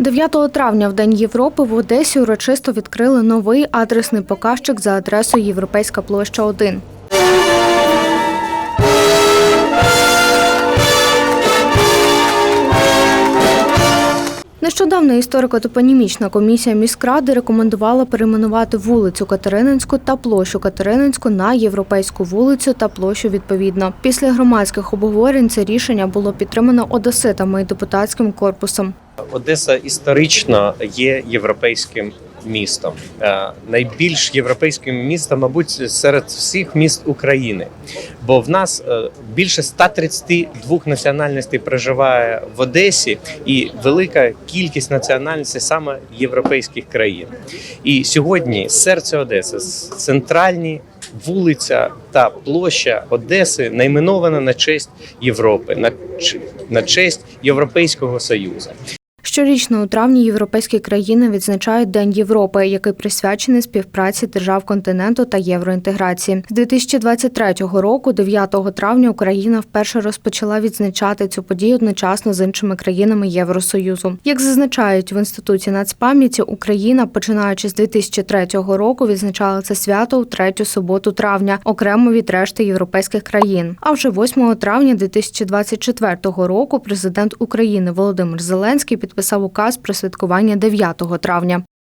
9 травня в День Європи в Одесі урочисто відкрили новий адресний показчик за адресою Європейська площа 1. Нещодавно історико-топонімічна комісія міськради рекомендувала перейменувати вулицю Катерининську та площу Катерининську на Європейську вулицю та площу відповідно. Після громадських обговорень це рішення було підтримано одеситами і депутатським корпусом. Одеса історично є європейським містом, Е, найбільш європейським містом, мабуть, серед всіх міст України. Бо в нас е, більше 132 національностей проживає в Одесі, і велика кількість національностей саме європейських країн. І сьогодні серце Одеси, центральні вулиця та площа Одеси найменована на честь Європи, на, честь Європейського Союзу. Щорічно у травні європейські країни відзначають День Європи, який присвячений співпраці держав континенту та євроінтеграції. З 2023 року, 9 травня, Україна вперше розпочала відзначати цю подію одночасно з іншими країнами Євросоюзу. Як зазначають в інституті нацпам'яті, Україна, починаючи з 2003 року, відзначала це свято у третю суботу травня, окремо від решти європейських країн. А вже 8 травня 2024 року президент України Володимир Зеленський підписав указ про святкування 9 травня.